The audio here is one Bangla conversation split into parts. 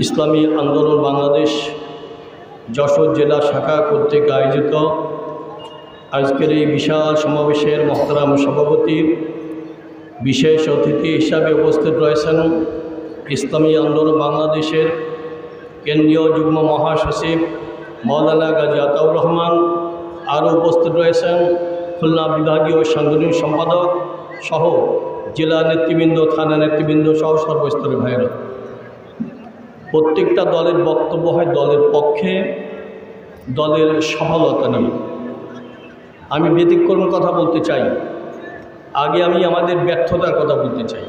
ইসলামী আন্দোলন বাংলাদেশ যশোর জেলা শাখা কর্তৃক আয়োজিত আজকের এই বিশাল সমাবেশের মহতারাম সভাপতি, বিশেষ অতিথি হিসাবে উপস্থিত রয়েছেন ইসলামী আন্দোলন বাংলাদেশের কেন্দ্রীয় যুগ্ম মহাসচিব মৌলানা গাজী আতাউর রহমান, আরও উপস্থিত রয়েছেন খুলনা বিভাগীয় সাংগঠনিক সম্পাদক সহ জেলা নেতৃবৃন্দ, থানা নেতৃবৃন্দ সহ সর্বস্তরের ভাইয়েরা। প্রত্যেকটা দলের বক্তব্য হয় দলের পক্ষে, দলের সফলতা নিয়ে। আমি ব্যতিক্রমের কথা বলতে চাই। আগে আমি আমাদের ব্যর্থতার কথা বলতে চাই।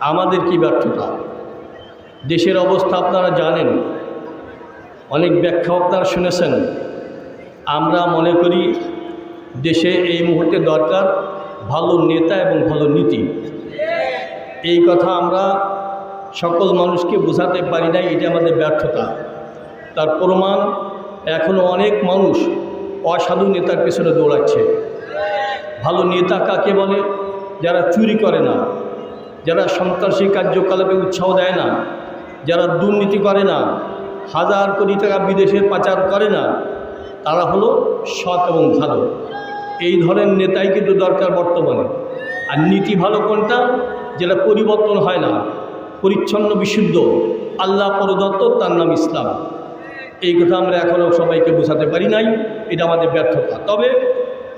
আমাদের কি ব্যর্থতা? দেশের অবস্থা আপনারা জানেন। অনেক ব্যাখ্যা আপনারা শুনেছেন। আমরা মনে করি দেশে এই মুহূর্তে দরকার ভালো নেতা এবং ভালো নীতি। এই কথা আমরা সকল মানুষকে বোঝাতে পারি নাই, এটা আমাদের ব্যর্থতা। তার প্রমাণ এখনও অনেক মানুষ অসাধু নেতার পেছনে দৌড়াচ্ছে। ভালো নেতা কাকে বলে? যারা চুরি করে না, যারা সন্ত্রাসী কার্যকলাপে উৎসাহ দেয় না, যারা দুর্নীতি করে না, হাজার কোটি টাকা বিদেশে পাচার করে না, তারা হলো সৎ এবং ভালো। এই ধরনের নেতাই কিন্তু দরকার বর্তমানে। আর নীতি ভালো কোনটা? যেটা পরিবর্তন হয় না। পরিচ্ছন্ন, বিশুদ্ধ আল্লাহ প্রদত্ত, তার নাম ইসলাম। এই কথা আমরা এখনও সবাইকে বোঝাতে পারি নাই, এটা আমাদের ব্যর্থতা। তবে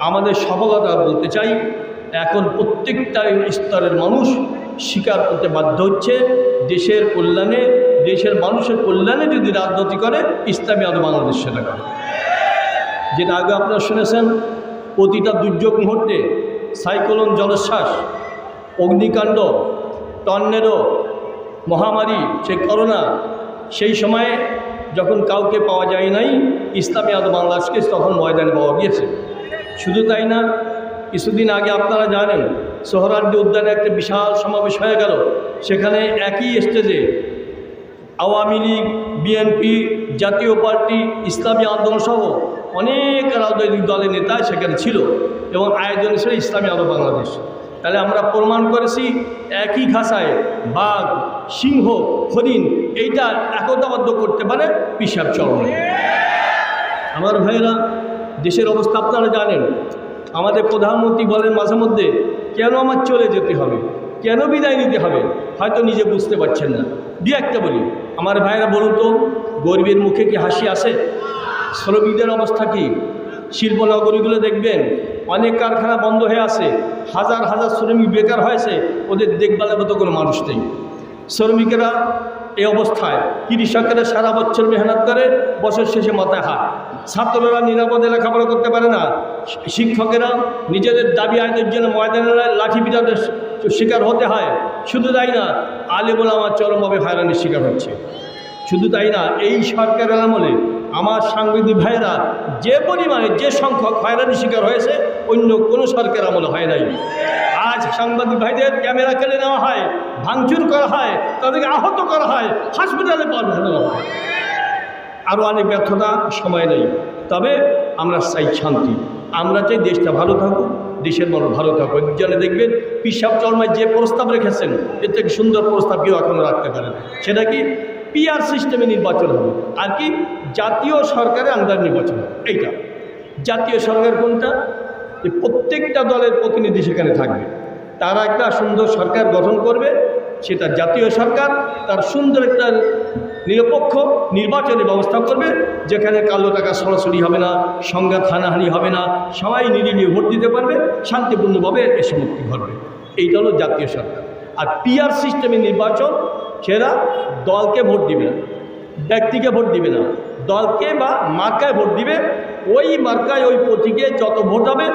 আমাদের সফলতা বলতে চাই, এখন প্রত্যেকটা স্তরের মানুষ স্বীকার করতে বাধ্য হচ্ছে, দেশের কল্যাণে, দেশের মানুষের কল্যাণে যদি রাজনীতি করে, ইসলামী আদৌ বাংলাদেশ সেটা করে। যেটা আগে আপনারা শুনেছেন, প্রতিটা দুর্যোগ মুহূর্তে সাইক্লোন জলোচ্ছ্বাস, অগ্নিকাণ্ড, টর্নেডো মহামারী, সে করোনা, সেই সময়ে যখন কাউকে পাওয়া যায় নাই, ইসলামী আদৌ বাংলাদেশকে তখন ময়দানে পাওয়া গিয়েছে। শুধু তাই না, কিছুদিন আগে আপনারা জানেন সোহরার্দি উদ্যানে একটা বিশাল সমাবেশ হয়ে গেল। সেখানে একই স্টেজে আওয়ামী লীগ, বিএনপি জাতীয় পার্টি, ইসলামী আন্দোলন সহ অনেক রাজনৈতিক দলের নেতা সেখানে ছিল এবং আয়োজন ছিল ইসলামী আন্দোলন বাংলাদেশ। তাহলে আমরা প্রমাণ করেছি একই ঘাসায় বাঘ, সিংহ, হরিণ, এইটা একতাবদ্ধ করতে পারে পিসাব চরণ। আমার ভাইয়েরা, দেশের অবস্থা আপনারা জানেন। আমাদের প্রধানমন্ত্রী বলেন মাঝে মধ্যে, কেন আমার চলে যেতে হবে? কেন বিদায় নিতে হবে? হয়তো নিজে বুঝতে পারছেন না। দু একটা বলি। আমার ভাইয়েরা বলুন তো, গরিবের মুখে কি হাসি আসে? শ্রমিকদের অবস্থা কি? শিল্পনগরীগুলো দেখবেন, অনেক কারখানা বন্ধ হয়ে আছে, হাজার হাজার শ্রমিক বেকার হয়েছে, ওদের দেখভালের মতো কোনো মানুষ নেই। শ্রমিকেরা এই অবস্থায় কৃষকেরা সারা বছর মেহনত করে, বছর শেষে মাথায় হাত। ছাত্ররা নিরাপদে লেখাপড়া করতে পারে না। শিক্ষকেরা নিজেদের দাবি আয়নের জন্য ময়দানে লাঠি পিটানোর শিকার হতে হয়। শুধু তাই না, আলেমুল আমার চরমভাবে হয়রানির শিকার হচ্ছে। শুধু তাই না, এই সরকারের আমলে আমার সাংবাদিক ভাইয়েরা যে পরিমাণে যে সংখ্যক হয়রানির শিকার হয়েছে, অন্য কোনো সরকার আমলে হয় নাই। আজ সাংবাদিক ভাইদের ক্যামেরা কেড়ে নেওয়া হয়, ভাঙচুর করা হয়, তাদেরকে আহত করা হয়, হাসপাতালে পাঠানো হয়। আরও অনেক ব্যর্থতা, সময় নেই। তবে আমরা চাই শান্তি। আমরা চাই দেশটা ভালো থাকুক, দেশের মানুষ ভালো থাকুক। যেন দেখবেন, পিসাব চর্মায় যে প্রস্তাব রেখেছেন, এর থেকে সুন্দর প্রস্তাব কেউ এখনও রাখতে পারেন সেটা কি? পিআর সিস্টেমে নির্বাচন হবে। আর কি? জাতীয় সরকারের আন্ডার নির্বাচন এইটা। জাতীয় সরকার কোনটা? যে প্রত্যেকটা দলের প্রতিনিধি সেখানে থাকবে। তারা একটা সুন্দর সরকার গঠন করবে। সেটা জাতীয় সরকার, তার সুন্দর একটা নিরপেক্ষ নির্বাচনের ব্যবস্থা করবে, যেখানে কালো টাকা সরাসরি হবে না, সংঘাত হানাহানি হবে না, সবাই নিরিবিলি ভোট দিতে পারবে, শান্তিপূর্ণভাবে এ সমাপ্তি ঘটবে। এইটা হলো জাতীয় সরকার। আর পিআর সিস্টেমে নির্বাচন সেরা দলকে ভোট দিবে না, ব্যক্তিকে ভোট দিবে না, দলকে বা মার্কায় ভোট দিবে, ওই মার্কায়, ওই প্রতীকে যত ভোট হবে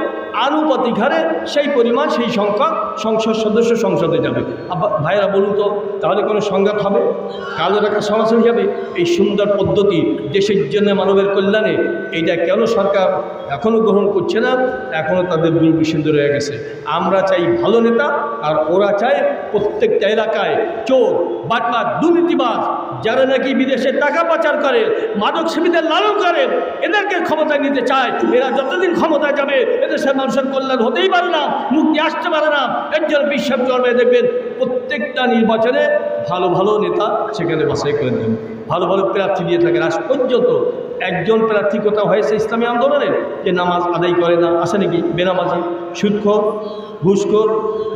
আনুপাতিক হারে সেই পরিমাণ, সেই সংখ্যক সংসদ সদস্য সংসদে যাবে। আবার ভাইরা বলুন তো, তাহলে কোনো সংঘাত হবে? কালো টাকা সরাসরি যাবে এই সুন্দর পদ্ধতি দেশের জন্য মানবের কল্যাণে, এইটা কেন সরকার এখনও গ্রহণ করছে না? এখনও তাদের দুর্বিশুদ্ধ রয়ে গেছে। আমরা চাই ভালো নেতা, আর ওরা চায় প্রত্যেকটা এলাকায় চোর বাটবার দুর্নীতিবাজ, যারা নাকি বিদেশে টাকা পাচার করে মাদক সেবীদের লালন করেন এদেরকে ক্ষমতায় নিতে চায়। এরা যতদিন ক্ষমতায় যাবে, এদেশের মানুষের কল্যাণ হতেই পারে না, মুক্তি আসতে পারে না। একজন বিশ্বাস জন্মে দেখবেন প্রত্যেকটা নির্বাচনে ভালো ভালো নেতা সেখানে বাসাই করে দেন ভালো ভালো প্রার্থী দিয়ে থাকেন। আজ পর্যন্ত একজন প্রার্থী কোথাও হয়েছে ইসলামী আন্দোলনের যে নামাজ আদায় করে না? আসে নাকি বেনামাজি? সুদখোর, ঘুষখোর,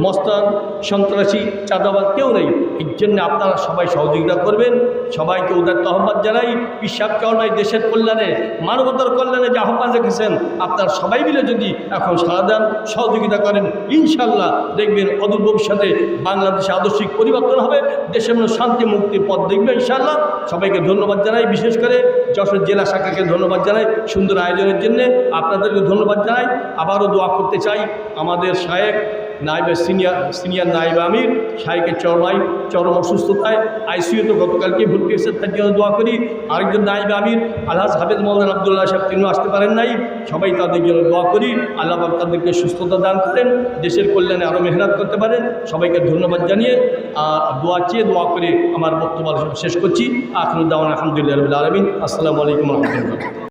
মস্তান, সন্ত্রাসী চাঁদাবাদ কেউ নেই। এর জন্য আপনারা সবাই সহযোগিতা করবেন। সবাইকে উদার আহ্বান জানাই। বিশ্বাস নয় দেশের কল্যাণে, মানবতার কল্যাণে যে আহ্বান রেখেছেন, আপনারা সবাই মিলে যদি এখন সাড়া দেন, সহযোগিতা করেন ইনশাল্লাহ দেখবেন অদূর ভবিষ্যতে বাংলাদেশে আদর্শিক পরিবর্তন হবে দেশের মধ্যে শান্তি মুক্তির পথ দেখবে ইনশাল্লাহ সবাইকে ধন্যবাদ জানাই বিশেষ করে যশোর জেলা শাখাকে ধন্যবাদ জানাই সুন্দর আয়োজনের জন্য। আপনাদেরকে ধন্যবাদ জানাই। আবারও দোয়া করতে চাই আমাদের শায়েক নাইবে সিনিয়র সিনিয়র নাইবে আমির শাহেকের চরমাই, চরম অসুস্থতায় আইসিইউতে গতকালকে ভর্তি হয়েছে, তার জন্য দোয়া করি। আরেকজন নাইবে আমির, আলহাজ হাফেজ মোহাম্মদ আবদুল্লাহ সাহেব, তিনিও আসতে পারেন নাই। সবাই তাদের জন্য দোয়া করি। আল্লাহ পাক তাদেরকে সুস্থতা দান করেন, দেশের কল্যাণে আরও মেহনত করতে পারেন। সবাইকে ধন্যবাদ জানিয়ে আর দোয়া চেয়ে দোয়া করে আমার বক্তব্য শেষ করছি। আখরুদ্দাওয়ান আলহামদুলিল্লাহ আলমিন। আসসালামু আলাইকুম রহমতুল্লাহ।